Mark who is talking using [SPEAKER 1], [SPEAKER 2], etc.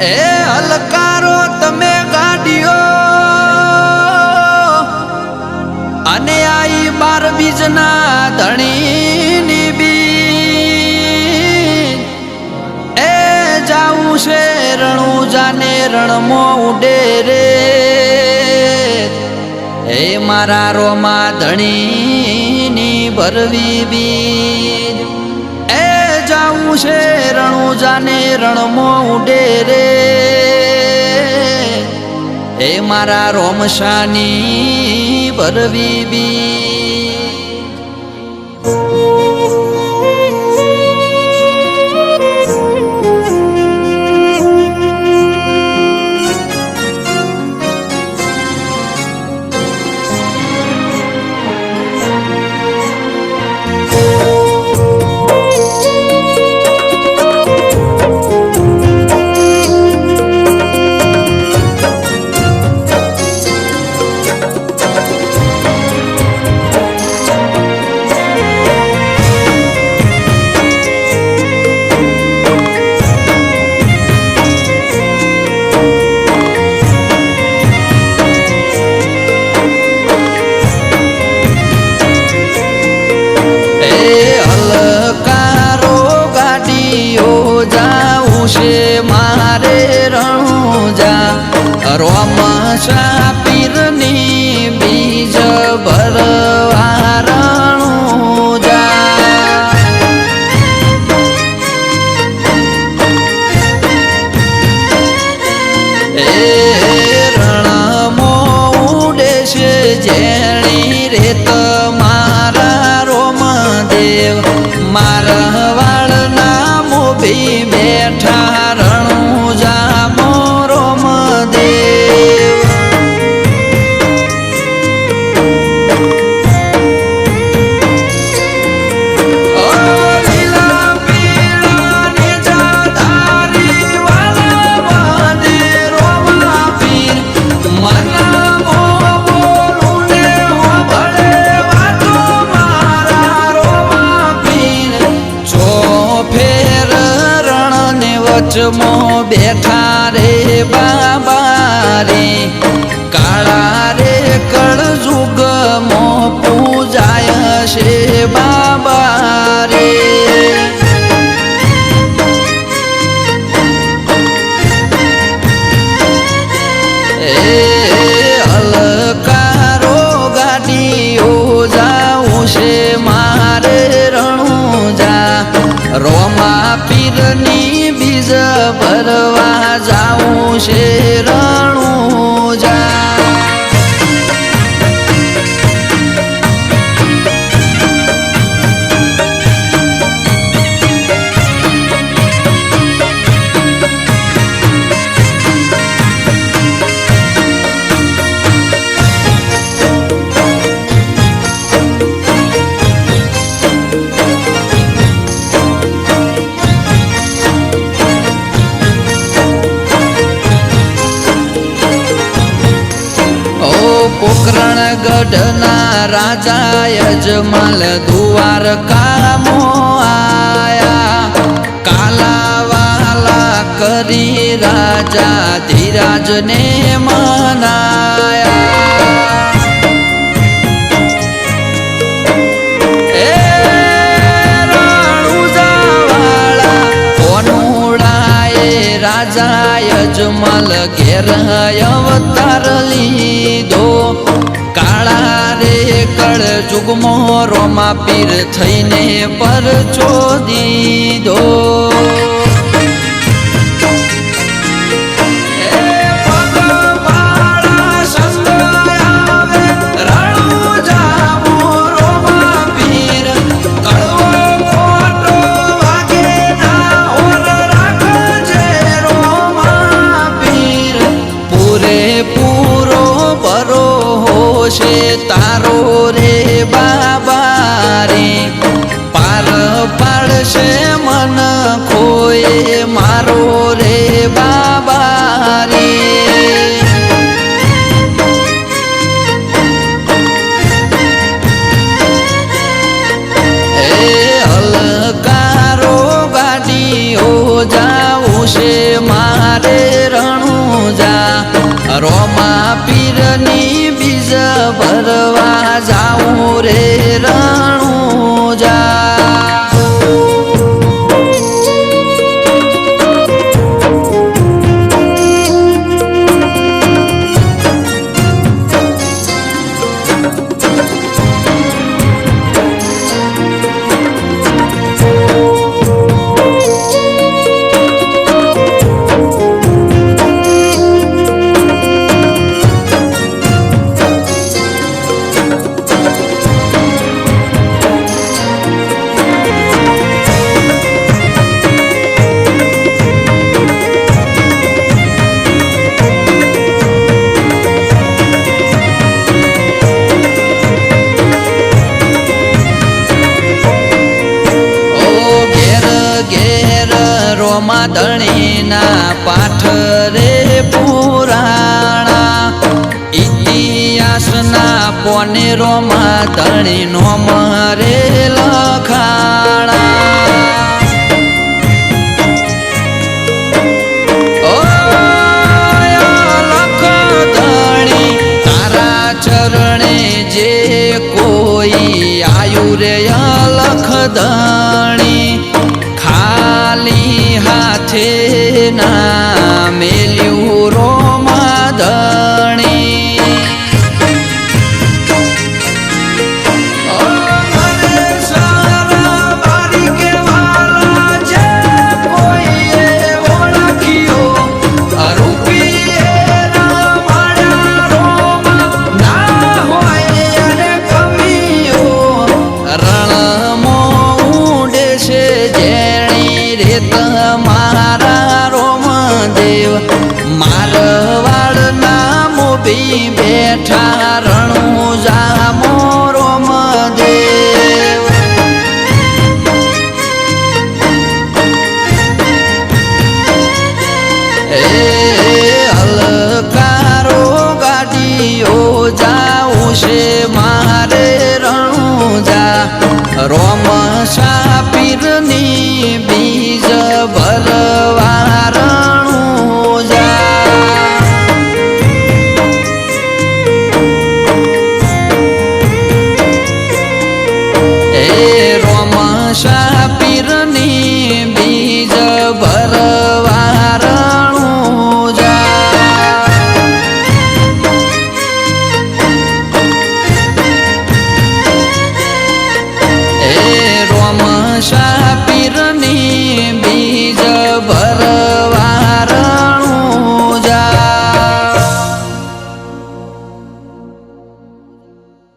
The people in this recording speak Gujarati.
[SPEAKER 1] એ હલકારો, તમે ગાડીઓ. અને આઈ બાર બીજના ધણીની બી એ જાવું છે રણું જાને રણમો ઉડે રે. એ મારા રોમા ધણીની ભરવી બી છે રણું જાને રણમો ઉડે રે. એ મારા રોમશાની ભરવી બી. আমার બેઠા રે બાબા રે કાળા રે કળ જુગ મો પૂજાય છે બાબા રે એ હલકારો ગાડીઓ જાવું છે, મારે રણુજા, રોમા પીરની બીજ ભરવા ગઢના રાજા યજમાલ દ્વારકામો આયા. કાલાવાલા કરી રાજા ધીરાજને મનાયા. રાજા યજમલ ઘેર અવતાર લીધો. કાળા રે કળ જુગમો રોમા પીર થઈને પર રણુજામો રોમા પીર. ભરો সে তারো রে বাবা রে। পার পাড়ছে মন খোয়ে মারো রে বাবা রে। হলকারো সে মারে রণু যা। রমা পীরনি Bye. માદણીના પાઠરે પુરાણા. ઇતિહાસના પોનેરો માદણીનો મરે લખાણા. ચરણે જે કોઈ આયુ લખદા સાથે ના મેલ્યું. i don't